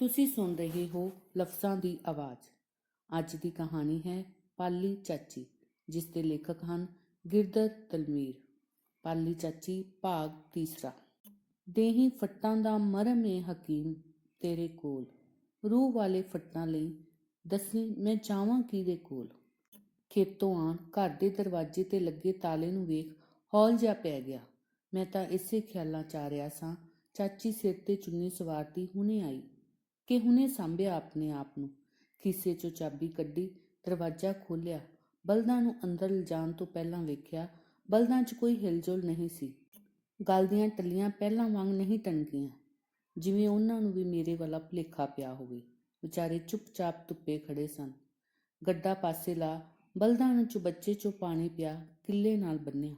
ਤੁਸੀਂ ਸੁਣ ਰਹੇ ਹੋ ਲਫ਼ਜ਼ਾਂ ਦੀ ਆਵਾਜ਼। ਅੱਜ ਦੀ ਕਹਾਣੀ ਹੈ ਪਾਲੀ ਚਾਚੀ, ਜਿਸ ਦੇ ਲੇਖਕ ਹਨ ਗਿਰਦਰ ਤਲਮੀਰ ਪਾਲੀ ਚਾਚੀ, ਭਾਗ ਤੀਸਰਾ। ਦੇਹੀ ਫੱਟਾਂ ਦਾ ਮਰਮ ਏ ਹਕੀਮ ਤੇਰੇ ਕੋਲ। ਰੂਹ ਵਾਲੇ ਫੱਟਾਂ ਲਈ ਦੱਸੀ ਮੈਂ ਜਾਵਾਂ ਕਿਹਦੇ ਕੋਲ। ਖੇਤੋਂ ਆਣ ਘਰ ਦੇ ਦਰਵਾਜ਼ੇ ਤੇ ਲੱਗੇ ਤਾਲੇ ਨੂੰ ਵੇਖ ਹੌਲ ਜਿਹਾ ਪੈ ਗਿਆ। ਮੈਂ ਤਾਂ ਇਸੇ ਖਿਆਲਾਂ ਚ ਆ ਰਿਹਾ ਸਾਂ। ਚਾਚੀ ਸਿਰ ਤੇ ਚੁੰਨੀ ਸਵਾਰਦੀ ਹੁਣੇ ਆਈ। ਕਿ ਹੁਣੇ ਸੰਭਿਆ ਆਪਣੇ ਆਪ ਨੂੰ। ਖੀਸੇ ਚੋਂ ਚਾਬੀ ਕੱਢੀ, ਦਰਵਾਜ਼ਾ ਖੋਲ੍ਹਿਆ। ਬਲਦਾਂ ਨੂੰ ਅੰਦਰ ਲਿਜਾਣ ਤੋਂ ਪਹਿਲਾਂ ਵੇਖਿਆ, ਬਲਦਾਂ 'ਚ ਕੋਈ ਹਿਲਜੁਲ ਨਹੀਂ ਸੀ। ਗਲ ਦੀਆਂ ਟੱਲੀਆਂ ਪਹਿਲਾਂ ਵਾਂਗ ਨਹੀਂ ਟਣਕੀਆਂ ਜਿਵੇਂ ਉਹਨਾਂ ਨੂੰ ਵੀ ਮੇਰੇ ਵਾਲਾ ਭੁਲੇਖਾ ਪਿਆ ਹੋਵੇ। ਵਿਚਾਰੇ ਚੁੱਪਚਾਪ ਧੁੱਪੇ ਖੜੇ ਸਨ। ਗੱਡਾ ਪਾਸੇ ਲਾ, ਬਲਦਾਂ ਨੂੰ ਚੁਬੱਚੇ ਚੋਂ ਪਾਣੀ ਪਿਆ, ਕਿੱਲੇ ਨਾਲ ਬੰਨਿਆ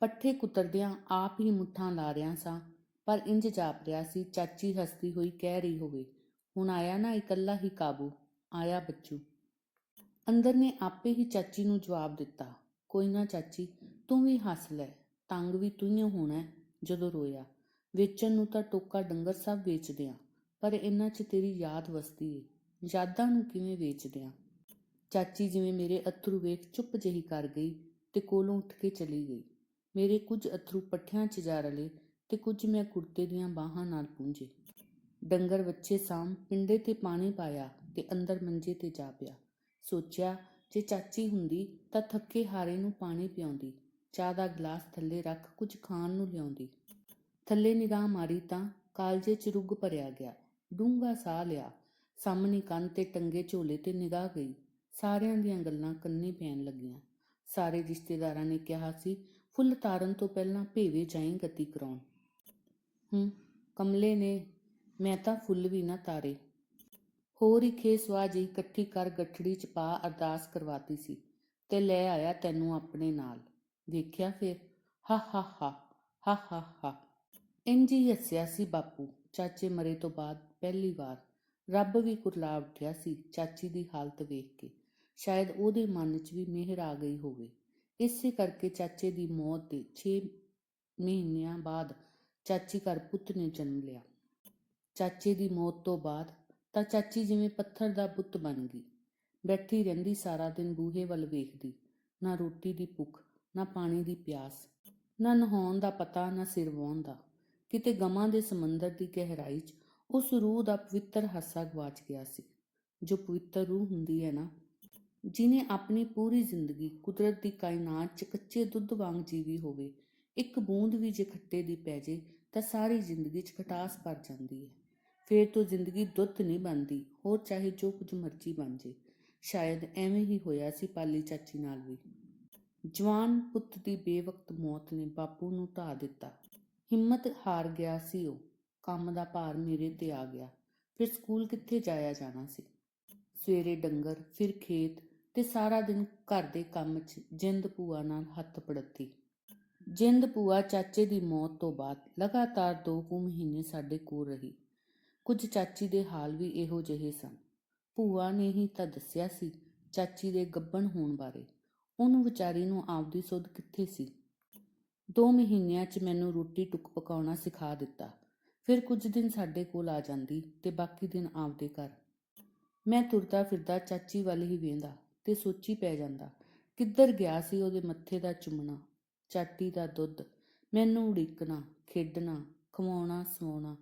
ਪੱਠੇ ਕੁਤਰਦਿਆਂ ਆਪ ਹੀ ਮੁੱਠਾਂ ਲਾ ਰਿਆਂ ਸਾਂ। ਪਰ ਇੰਜ ਜਾਪ ਰਿਹਾ ਸੀ, ਚਾਚੀ ਹੱਸਦੀ ਹੋਈ ਕਹਿ ਰਹੀ ਹੋਵੇ, ਹੁਣ ਆਇਆ ਨਾ ਇਕੱਲਾ ਹੀ ਕਾਬੂ, ਆਇਆ ਬੱਚੂ। ਅੰਦਰ ਨੇ ਆਪੇ ਹੀ ਚਾਚੀ ਨੂੰ ਜਵਾਬ ਦਿੱਤਾ, ਕੋਈ ਨਾ ਚਾਚੀ, ਤੂੰ ਵੀ ਹੱਸ ਲੈ, ਤੰਗ ਵੀ ਤੂੰ ਹੀ ਹੋਣਾ ਜਦੋਂ ਰੋਇਆ। ਵੇਚਣ ਨੂੰ ਤਾਂ ਟੋਕਾ ਡੰਗਰ ਸਭ ਵੇਚਦੇ ਆ, ਪਰ ਇਹਨਾਂ 'ਚ ਤੇਰੀ ਯਾਦ ਵਸਦੀ ਏ, ਯਾਦਾਂ ਨੂੰ ਕਿਵੇਂ ਵੇਚਦੇ ਆ? ਚਾਚੀ ਜਿਵੇਂ ਮੇਰੇ ਅਥਰੂ ਵੇਖ ਚੁੱਪ ਜਿਹੀ ਕਰ ਗਈ ਤੇ ਕੋਲੋਂ ਉੱਠ ਕੇ ਚਲੀ ਗਈ। ਮੇਰੇ ਕੁਝ ਅਥਰੂ ਪੱਠਿਆਂ 'ਚ ਜਾ ਰਲੇ ਤੇ ਕੁਝ ਮੈਂ ਕੁੜਤੇ ਦੀਆਂ ਬਾਹਾਂ ਨਾਲ ਪੂੰਝੇ। ਡੰਗਰ ਵੱਛੇ ਸਾਮ ਪਿੰਡੇ ਤੇ ਪਾਣੀ ਪਾਇਆ ਤੇ ਅੰਦਰ ਮੰਜੇ ਤੇ ਜਾ ਪਿਆ। ਸੋਚਿਆ, ਜੇ ਚਾਚੀ ਹੁੰਦੀ ਤਾਂ ਥੱਕੇ ਹਾਰੇ ਨੂੰ ਪਾਣੀ ਪਿਆਉਂਦੀ, ਚਾਹ ਦਾ ਗਲਾਸ ਥੱਲੇ ਰੱਖ ਕੁਝ ਖਾਣ ਨੂੰ ਲਿਆਉਂਦੀ। ਥੱਲੇ ਨਿਗਾਹ ਮਾਰੀ ਤਾਂ ਕਾਲਜੇ 'ਚ ਰੁੱਗ ਭਰਿਆ ਗਿਆ। ਡੂੰਘਾ ਸਾਹ ਲਿਆ। ਸਾਹਮਣੇ ਕੰਨ ਤੇ ਟੰਗੇ ਝੋਲੇ ਤੇ ਨਿਗਾਹ ਗਈ। ਸਾਰਿਆਂ ਦੀਆਂ ਗੱਲਾਂ ਕੰਨੀ ਪੈਣ ਲੱਗੀਆਂ। ਸਾਰੇ ਰਿਸ਼ਤੇਦਾਰਾਂ ਨੇ ਕਿਹਾ ਸੀ, ਫੁੱਲ ਤਾਰਨ ਤੋਂ ਪਹਿਲਾਂ ਭੇਵੇ ਜਾਈਂ ਗਤੀ ਕਰਾਉਣ। ਹੂੰ, ਕਮਲੇ ਨੇ, ਮੈਂ ਤਾਂ ਫੁੱਲ ਵੀ ਨਾ ਤਾਰੇ। ਹੋਰ ਹੀ ਖੇਸਵਾ ਜੀ ਇਕੱਠੀ ਕਰ ਗੱਠੜੀ ਚ ਪਾ ਅਰਦਾਸ ਕਰਵਾਤੀ ਸੀ ਤੇ ਲੈ ਆਇਆ ਤੈਨੂੰ ਆਪਣੇ ਨਾਲ। ਵੇਖਿਆ ਫਿਰ? ਹਾ ਹਾ ਹਾ ਹਾ ਹਾ ਹਾ। ਇੰਜ ਹੀ ਹੱਸਿਆ ਸੀ ਬਾਪੂ। ਚਾਚੇ ਮਰੇ ਤੋਂ ਬਾਅਦ ਪਹਿਲੀ ਵਾਰ ਰੱਬ ਵੀ ਕੁਰਲਾ ਉੱਠਿਆ ਸੀ ਚਾਚੀ ਦੀ ਹਾਲਤ ਵੇਖ ਕੇ। ਸ਼ਾਇਦ ਉਹਦੇ ਮਨ 'ਚ ਵੀ ਮਿਹਰ ਆ ਗਈ ਹੋਵੇ। ਇਸੇ ਕਰਕੇ ਚਾਚੇ ਦੀ ਮੌਤ ਦੇ 6 ਮਹੀਨਿਆਂ ਬਾਅਦ ਚਾਚੀ ਘਰ ਪੁੱਤ ਨੇ ਜਨਮ ਲਿਆ। ਚਾਚੇ ਦੀ ਮੌਤ ਤੋਂ ਬਾਅਦ ਤਾਂ ਚਾਚੀ ਜਿਵੇਂ ਪੱਥਰ ਦਾ ਬੁੱਤ ਬਣ ਗਈ। ਬੈਠੀ ਰਹਿੰਦੀ ਸਾਰਾ ਦਿਨ ਬੂਹੇ ਵੱਲ ਵੇਖਦੀ। ਨਾ ਰੋਟੀ ਦੀ ਭੁੱਖ, ਨਾ ਪਾਣੀ ਦੀ ਪਿਆਸ, ਨਾ ਨਹਾਉਣ ਦਾ ਪਤਾ, ਨਾ ਸਿਰ ਵਾਹੁਣ ਦਾ। ਕਿਤੇ ਗਮਾਂ ਦੇ ਸਮੁੰਦਰ ਦੀ ਗਹਿਰਾਈ 'ਚ ਉਸ ਰੂਹ ਦਾ ਪਵਿੱਤਰ ਹਾਸਾ ਗਵਾਚ ਗਿਆ ਸੀ। ਜੋ ਪਵਿੱਤਰ ਰੂਹ ਹੁੰਦੀ ਹੈ ਨਾ, ਜਿਨੇ ਆਪਣੀ ਪੂਰੀ ਜ਼ਿੰਦਗੀ ਕੁਦਰਤ ਦੀ ਕਾਇਨਾਤ 'ਚ ਕੱਚੇ ਦੁੱਧ ਵਾਂਗ ਜੀਵੀ ਹੋਵੇ ਇੱਕ ਬੂੰਦ ਵੀ ਜੇ ਖੱਟੇ ਦੀ ਪੈ ਜੇ, ਤਾਂ ਸਾਰੀ ਜ਼ਿੰਦਗੀ 'ਚ ਖਟਾਸ ਭਰ ਜਾਂਦੀ ਹੈ। ਫੇਰ ਤੋਂ ਜ਼ਿੰਦਗੀ ਦੁੱਧ ਨਹੀਂ ਬਣਦੀ, ਹੋਰ ਚਾਹੇ ਜੋ ਕੁਝ ਮਰਜ਼ੀ ਬਣ ਜੇ। ਸ਼ਾਇਦ ਐਵੇਂ ਹੀ ਹੋਇਆ ਸੀ ਪਾਲੀ ਚਾਚੀ ਨਾਲ ਵੀ। ਜਵਾਨ ਪੁੱਤ ਦੀ ਬੇਵਕਤ ਮੌਤ ਨੇ ਬਾਪੂ ਨੂੰ ਢਾ ਦਿੱਤਾ। ਹਿੰਮਤ ਹਾਰ ਗਿਆ ਸੀ ਉਹ। ਕੰਮ ਦਾ ਭਾਰ ਮੇਰੇ ਤੇ ਆ ਗਿਆ। ਫਿਰ ਸਕੂਲ ਕਿੱਥੇ ਜਾਇਆ ਜਾਣਾ ਸੀ? ਸਵੇਰੇ ਡੰਗਰ, ਫਿਰ ਖੇਤ ਤੇ ਸਾਰਾ ਦਿਨ ਘਰ ਦੇ ਕੰਮ 'ਚ ਜਿੰਦ ਭੂਆ ਨਾਲ ਹੱਥ ਪੜਤੀ। ਜਿੰਦ ਭੂਆ ਚਾਚੇ ਦੀ ਮੌਤ ਤੋਂ ਬਾਅਦ ਲਗਾਤਾਰ 2 ਕੁ ਮਹੀਨੇ ਸਾਡੇ ਕੋਲ ਰਹੀ। ਕੁਝ ਚਾਚੀ ਦੇ ਹਾਲ ਵੀ ਇਹੋ ਜਿਹੇ ਸਨ। ਭੂਆ ਨੇ ਹੀ ਤਾਂ ਦੱਸਿਆ ਸੀ ਚਾਚੀ ਦੇ ਗੱਬਣ ਹੋਣ ਬਾਰੇ। ਉਹਨੂੰ ਵਿਚਾਰੀ ਨੂੰ ਆਪਦੀ ਸੁੱਧ ਕਿੱਥੇ ਸੀ? 2 ਮਹੀਨਿਆਂ 'ਚ ਮੈਨੂੰ ਰੋਟੀ ਟੁੱਕ ਪਕਾਉਣਾ ਸਿਖਾ ਦਿੱਤਾ। ਫਿਰ ਕੁਝ ਦਿਨ ਸਾਡੇ ਕੋਲ ਆ ਜਾਂਦੀ ਤੇ ਬਾਕੀ ਦਿਨ ਆਪਦੇ ਘਰ। ਮੈਂ ਤੁਰਦਾ ਫਿਰਦਾ ਚਾਚੀ ਵੱਲ ਹੀ ਵੇਂਦਾ ਤੇ ਸੋਚੀ ਪੈ ਜਾਂਦਾ, ਕਿੱਧਰ ਗਿਆ ਸੀ ਉਹਦੇ ਮੱਥੇ ਦਾ ਚੁੰਮਣਾ? ਚਾਟੀ ਦਾ ਦੁੱਧ। ਮੈਨੂੰ ਉਡੀਕਣਾ, ਖੇਡਣਾ, ਖਵਾਉਣਾ, ਸਵਾਉਣਾ,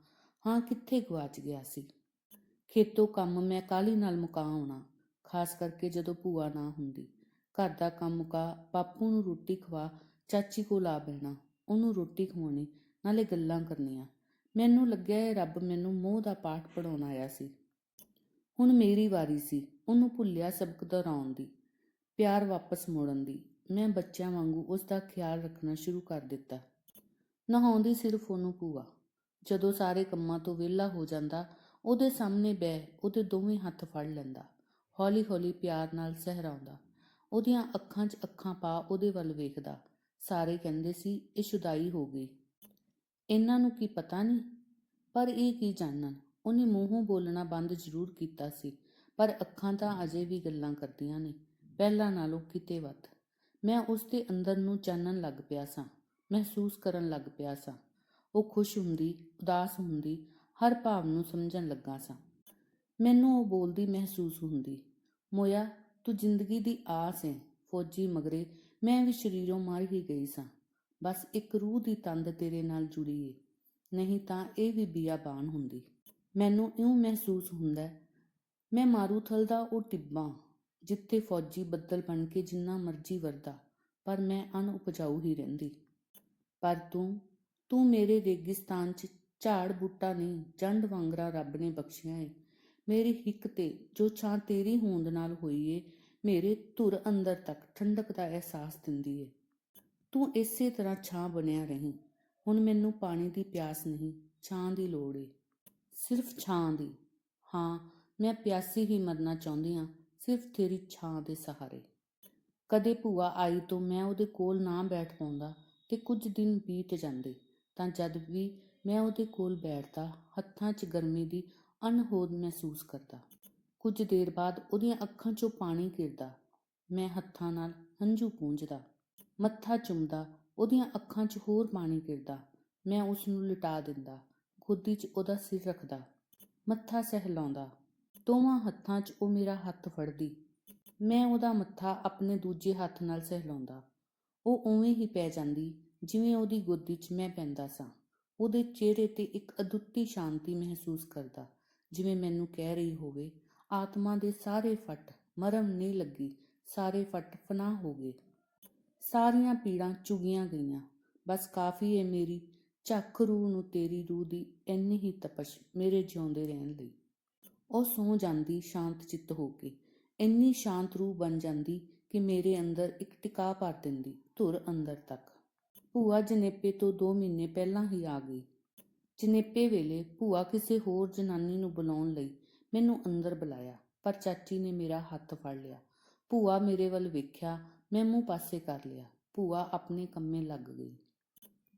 ਹਾਂ ਕਿੱਥੇ ਗਵਾਚ ਗਿਆ ਸੀ। ਖੇਤੋਂ ਕੰਮ ਮੈਂ ਕਾਲੀ ਨਾਲ ਮੁਕਾ ਆਉਣਾ, ਖਾਸ ਕਰਕੇ ਜਦੋਂ ਭੂਆ ਨਾ ਹੁੰਦੀ। ਘਰ ਦਾ ਕੰਮ ਮੁਕਾ, ਬਾਪੂ ਨੂੰ ਰੋਟੀ ਖਵਾ, ਚਾਚੀ ਕੋਲ ਆ ਬਹਿਣਾ, ਉਹਨੂੰ ਰੋਟੀ ਖਵਾਉਣੀ, ਨਾਲੇ ਗੱਲਾਂ ਕਰਨੀਆਂ। ਮੈਨੂੰ ਲੱਗਿਆ ਇਹ ਰੱਬ ਮੈਨੂੰ ਮੋਹ ਦਾ ਪਾਠ ਪੜਾਉਣ ਆਇਆ ਸੀ। ਹੁਣ ਮੇਰੀ ਵਾਰੀ ਸੀ, ਉਹਨੂੰ ਭੁੱਲਿਆ ਸਬਕ ਦੁਹਰਾਉਣ ਦੀ, ਪਿਆਰ ਵਾਪਸ ਮੋੜਨ ਦੀ। ਮੈਂ ਬੱਚਿਆਂ ਵਾਂਗੂ ਉਸ ਦਾ ਖਿਆਲ ਰੱਖਣਾ ਸ਼ੁਰੂ ਕਰ ਦਿੱਤਾ। ਨਹਾਉਂਦੀ ਸਿਰਫ ਉਹਨੂੰ ਭੂਆ। ਜਦੋਂ ਸਾਰੇ ਕੰਮਾਂ ਤੋਂ ਵਿਹਲਾ ਹੋ ਜਾਂਦਾ, ਉਹਦੇ ਸਾਹਮਣੇ ਬਹਿ ਉਹਦੇ ਦੋਵੇਂ ਹੱਥ ਫੜ ਲੈਂਦਾ। ਹੌਲੀ-ਹੌਲੀ ਪਿਆਰ ਨਾਲ ਸਹਿਰਾਉਂਦਾ। ਉਹਦੀਆਂ ਅੱਖਾਂ 'ਚ ਅੱਖਾਂ ਪਾ ਉਹਦੇ ਵੱਲ ਵੇਖਦਾ। ਸਾਰੇ ਕਹਿੰਦੇ ਸੀ, ਇਹ ਸ਼ੁਦਾਈ ਹੋ ਗਈ। ਇਹਨਾਂ ਨੂੰ ਕੀ ਪਤਾ ਨਹੀਂ? ਪਰ ਇਹ ਕੀ ਜਾਣਨ? ਉਹਨੇ ਮੂੰਹੋਂ ਬੋਲਣਾ ਬੰਦ ਜ਼ਰੂਰ ਕੀਤਾ ਸੀ, ਪਰ ਅੱਖਾਂ ਤਾਂ ਅਜੇ ਵੀ ਗੱਲਾਂ ਕਰਦੀਆਂ ਨੇ। ਪਹਿਲਾਂ ਨਾਲੋਂ ਕਿਤੇ ਵੱਧ। ਮੈਂ ਉਸ ਦੇ ਅੰਦਰ ਨੂੰ ਚਾਨਣ ਲੱਗ ਪਿਆ ਸਾਂ, ਮਹਿਸੂਸ ਕਰਨ ਲੱਗ ਪਿਆ ਸਾਂ। ਉਹ ਖੁਸ਼ ਹੁੰਦੀ, ਉਦਾਸ ਹੁੰਦੀ, ਹਰ ਭਾਵ ਨੂੰ ਸਮਝਣ ਲੱਗਾ ਸਾਂ। ਮੈਨੂੰ ਉਹ ਬੋਲਦੀ ਮਹਿਸੂਸ ਹੁੰਦੀ, ਮੋਇਆ, ਤੂੰ ਜ਼ਿੰਦਗੀ ਦੀ ਆਸ ਹੈ ਫੌਜੀ ਮਗਰੇ, ਮੈਂ ਵੀ ਸ਼ਰੀਰੋਂ ਮਰ ਹੀ ਗਈ ਸਾਂ। ਬਸ ਇੱਕ ਰੂਹ ਦੀ ਤੰਦ ਤੇਰੇ ਨਾਲ ਜੁੜੀ ਏ, ਨਹੀਂ ਤਾਂ ਇਹ ਵੀ ਬੀਆਬਾਨ ਹੁੰਦੀ। ਮੈਨੂੰ ਇਉਂ ਮਹਿਸੂਸ ਹੁੰਦਾ, ਮੈਂ ਮਾਰੂਥਲ ਦਾ ਉਹ ਟਿੱਬਾ ਜਿੱਥੇ ਫੌਜੀ ਬੱਦਲ ਬਣ ਕੇ ਜਿੰਨਾ ਮਰਜ਼ੀ ਵਰਦਾ, ਪਰ ਮੈਂ ਅਣਉਪਜਾਊ ਹੀ ਰਹਿੰਦੀ। ਪਰ ਤੂੰ ਤੂੰ ਮੇਰੇ ਰੇਗਿਸਤਾਨ 'ਚ ਝਾੜ ਬੂਟਾ ਨਹੀਂ, ਜੰਡ ਵਾਂਗਰਾ ਰੱਬ ਨੇ ਬਖਸ਼ਿਆ ਏ। ਮੇਰੀ ਹਿੱਕ ਤੇ ਜੋ ਛਾਂ ਤੇਰੀ ਹੋਂਦ ਨਾਲ ਹੋਈ ਏ, ਮੇਰੇ ਧੁਰ ਅੰਦਰ ਤੱਕ ਠੰਡਕ ਦਾ ਅਹਿਸਾਸ ਦਿੰਦੀ ਏ। ਤੂੰ ਇਸੇ ਤਰ੍ਹਾਂ ਛਾਂ ਬਣਿਆ ਰਹੀਂ, ਹੁਣ ਮੈਨੂੰ ਪਾਣੀ ਦੀ ਪਿਆਸ ਨਹੀਂ, ਛਾਂ ਦੀ ਲੋੜ ਏ। ਸਿਰਫ ਛਾਂ ਦੀ। ਹਾਂ, ਮੈਂ ਪਿਆਸੀ ਹੀ ਮਰਨਾ ਚਾਹੁੰਦੀ ਹਾਂ ਸਿਰਫ ਤੇਰੀ ਛਾਂ ਦੇ ਸਹਾਰੇ। ਕਦੇ ਭੂਆ ਆਈ ਤੋਂ ਮੈਂ ਉਹਦੇ ਕੋਲ ਨਾ ਬੈਠ ਪਾਉਂਦਾ ਤੇ ਕੁਝ ਦਿਨ ਬੀਤ ਜਾਂਦੇ, ਤਾਂ ਜਦ ਵੀ ਮੈਂ ਉਹਦੇ ਕੋਲ ਬੈਠਦਾ, ਹੱਥਾਂ 'ਚ ਗਰਮੀ ਦੀ ਅਣਹੋਦ ਮਹਿਸੂਸ ਕਰਦਾ। ਕੁਝ ਦੇਰ ਬਾਅਦ ਉਹਦੀਆਂ ਅੱਖਾਂ 'ਚੋਂ ਪਾਣੀ ਗਿਰਦਾ, ਮੈਂ ਹੱਥਾਂ ਨਾਲ ਹੰਝੂ ਪੂੰਝਦਾ, ਮੱਥਾ ਚੁੰਮਦਾ, ਉਹਦੀਆਂ ਅੱਖਾਂ 'ਚ ਹੋਰ ਪਾਣੀ ਗਿਰਦਾ, ਮੈਂ ਉਸ ਨੂੰ ਲਿਟਾ ਦਿੰਦਾ, ਗੋਦੀ 'ਚ ਉਹਦਾ ਸਿਰ ਰੱਖਦਾ, ਮੱਥਾ ਸਹਿਲਾਉਂਦਾ ਦੋਵਾਂ ਹੱਥਾਂ 'ਚ ਉਹ ਮੇਰਾ ਹੱਥ ਫੜਦੀ। ਮੈਂ ਉਹਦਾ ਮੱਥਾ ਆਪਣੇ ਦੂਜੇ ਹੱਥ ਨਾਲ ਸਹਿਲਾਉਂਦਾ। ਉਹ ਉਵੇਂ ਹੀ ਪੈ ਜਾਂਦੀ ਜਿਵੇਂ ਉਹਦੀ ਗੋਦੀ 'ਚ ਮੈਂ ਪੈਂਦਾ ਸਾਂ। ਉਹਦੇ ਚਿਹਰੇ ਤੇ ਇੱਕ ਅਦੁੱਤੀ ਸ਼ਾਂਤੀ ਮਹਿਸੂਸ ਕਰਦਾ। ਜਿਵੇਂ ਮੈਨੂੰ ਕਹਿ ਰਹੀ ਹੋਵੇ, ਆਤਮਾ ਦੇ ਸਾਰੇ ਫੱਟ ਮਰਮ ਨਹੀਂ ਲੱਗੀ, ਸਾਰੇ ਫੱਟ ਫਨਾ ਹੋ ਗਏ। ਸਾਰੀਆਂ ਪੀੜਾਂ ਚੁਗੀਆਂ ਗਈਆਂ। ਬਸ ਕਾਫੀ ਏ ਮੇਰੀ। ਝੱਖ ਰੂਹ ਨੂੰ ਤੇਰੀ ਰੂਹ ਦੀ ਇੰਨੀ ਹੀ ਤਪਸ਼ ਮੇਰੇ ਜਿਉਂਦੇ ਰਹਿਣ ਲਈ। ਉਹ ਸੌ ਜਾਂਦੀ ਸ਼ਾਂਤ ਚਿੱਤ ਹੋ ਕੇ। ਇੰਨੀ ਸ਼ਾਂਤ ਰੂਹ ਬਣ ਜਾਂਦੀ ਕਿ ਮੇਰੇ ਅੰਦਰ ਇੱਕ ਟਿਕਾ ਭਰ ਦਿੰਦੀ, ਧੁਰ ਅੰਦਰ ਤੱਕ। ਭੂਆ ਜਨੇਪੇ ਤੋਂ 2 ਮਹੀਨੇ ਪਹਿਲਾਂ ਹੀ ਆ ਗਈ। ਜਨੇਪੇ ਵੇਲੇ ਭੂਆ ਕਿਸੇ ਹੋਰ ਜਨਾਨੀ ਨੂੰ ਬੁਲਾਉਣ ਲਈ ਮੈਨੂੰ ਅੰਦਰ ਬੁਲਾਇਆ, ਪਰ ਚਾਚੀ ਨੇ ਮੇਰਾ ਹੱਥ ਫੜ ਲਿਆ। ਭੂਆ ਮੇਰੇ ਵੱਲ ਵੇਖਿਆ, ਮੈਂ ਮੂੰਹ ਪਾਸੇ ਕਰ ਲਿਆ। ਭੂਆ ਆਪਣੇ ਕੰਮੇ ਲੱਗ ਗਈ।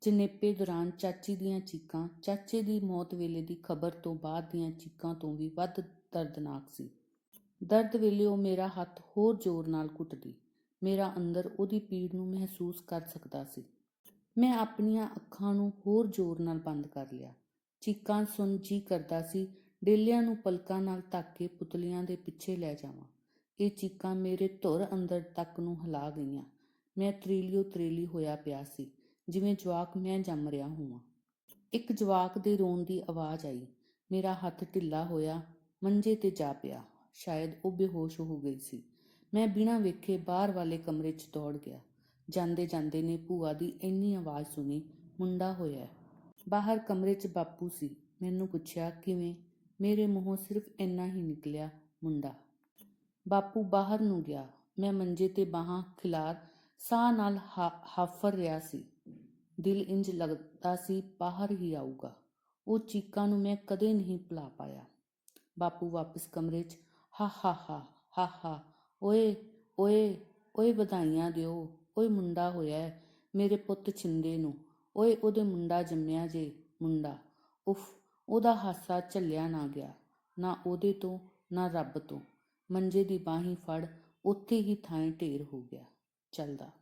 ਜਨੇਪੇ ਦੌਰਾਨ ਚਾਚੀ ਦੀਆਂ ਚੀਕਾਂ, ਚਾਚੇ ਦੀ ਮੌਤ ਵੇਲੇ ਦੀ ਖਬਰ ਤੋਂ ਬਾਅਦ ਦੀਆਂ ਚੀਕਾਂ ਤੋਂ ਵੀ ਵੱਧ ਦਰਦਨਾਕ ਸੀ। ਦਰਦ ਵੇਲੇ ਉਹ ਮੇਰਾ ਹੱਥ ਹੋਰ ਜ਼ੋਰ ਨਾਲ ਕੁੱਟਦੀ ਮੇਰਾ ਅੰਦਰ ਉਹਦੀ ਪੀੜ ਨੂੰ ਮਹਿਸੂਸ ਕਰ ਸਕਦਾ ਸੀ। ਮੈਂ ਆਪਣੀਆਂ ਅੱਖਾਂ ਨੂੰ ਹੋਰ ਜ਼ੋਰ ਨਾਲ ਬੰਦ ਕਰ ਲਿਆ। ਚੀਕਾਂ ਸੁਣ ਜੀ ਕਰਦਾ ਸੀ, ਡੇਲਿਆਂ ਨੂੰ ਪਲਕਾਂ ਨਾਲ ਧੱਕ ਕੇ ਪੁਤਲੀਆਂ ਦੇ ਪਿੱਛੇ ਲੈ ਜਾਵਾਂ। ਇਹ ਚੀਕਾਂ ਮੇਰੇ ਧੁਰ ਅੰਦਰ ਤੱਕ ਨੂੰ ਹਿਲਾ ਗਈਆਂ। ਮੈਂ ਤ੍ਰੀਲੀਓ ਤ੍ਰੀਲੀ ਹੋਇਆ ਪਿਆ ਸੀ। ਜਿਵੇਂ ਜਵਾਕ ਮੈਂ ਜੰਮ ਰਿਹਾ ਹੋਵਾਂ। ਇੱਕ ਜਵਾਕ ਦੇ ਰੋਣ ਦੀ ਆਵਾਜ਼ ਆਈ। ਮੇਰਾ ਹੱਥ ਢਿੱਲਾ ਹੋਇਆ, ਮੰਜੇ ਤੇ ਜਾ ਪਿਆ। ਸ਼ਾਇਦ ਉਹ ਬੇਹੋਸ਼ ਹੋ ਗਈ ਸੀ। ਮੈਂ ਬਿਨਾਂ ਵੇਖੇ ਬਾਹਰ ਵਾਲੇ ਕਮਰੇ 'ਚ ਦੌੜ ਗਿਆ। ਜਾਂਦੇ ਜਾਂਦੇ ਨੇ ਭੂਆ ਦੀ ਇੰਨੀ ਆਵਾਜ਼ ਸੁਣੀ, ਮੁੰਡਾ ਹੋਇਆ। ਬਾਹਰ ਕਮਰੇ 'ਚ ਬਾਪੂ ਸੀ। ਮੈਨੂੰ ਪੁੱਛਿਆ, ਕਿਵੇਂ? ਮੇਰੇ ਮੂੰਹੋਂ ਸਿਰਫ ਇੰਨਾ ਹੀ ਨਿਕਲਿਆ, ਮੁੰਡਾ? ਬਾਪੂ ਬਾਹਰ ਨੂੰ ਗਿਆ। ਮੈਂ ਮੰਜੇ ਤੇ ਬਾਹਾਂ ਖਿਲਾਰ ਸਾਹ ਨਾਲ ਹਾ- ਹਾਫਰ ਰਿਹਾ ਸੀ। ਦਿਲ ਇੰਜ ਲੱਗਦਾ ਸੀ ਬਾਹਰ ਹੀ ਆਊਗਾ। ਉਹ ਚੀਕਾਂ ਨੂੰ ਮੈਂ ਕਦੇ ਨਹੀਂ ਭੁਲਾ ਪਾਇਆ। ਬਾਪੂ ਵਾਪਸ ਕਮਰੇ 'ਚ ਹਾ ਹਾ ਹਾ ਹਾ ਹਾ ਓਏ ਓਏ ਓਏ ਵਧਾਈਆਂ ਦਿਓ ਓਏ ਮੁੰਡਾ ਹੋਇਆ ਹੈ, ਮੇਰੇ ਪੁੱਤ ਛਿੰਦੇ ਨੂੰ ਓਏ ਉਹਦੇ ਮੁੰਡਾ ਜੰਮਿਆ ਜੇ ਮੁੰਡਾ। ਉਫ ਉਹਦਾ ਹਾਸਾ ਝੱਲਿਆ ਨਾ ਗਿਆ ਨਾ ਉਹਦੇ ਤੋਂ ਨਾ ਰੱਬ ਤੋਂ। ਮੰਜੇ ਦੀ ਬਾਹੀਂ ਫੜ ਉੱਥੇ ਹੀ ਥਾਂ ਢੇਰ ਹੋ ਗਿਆ। 真的。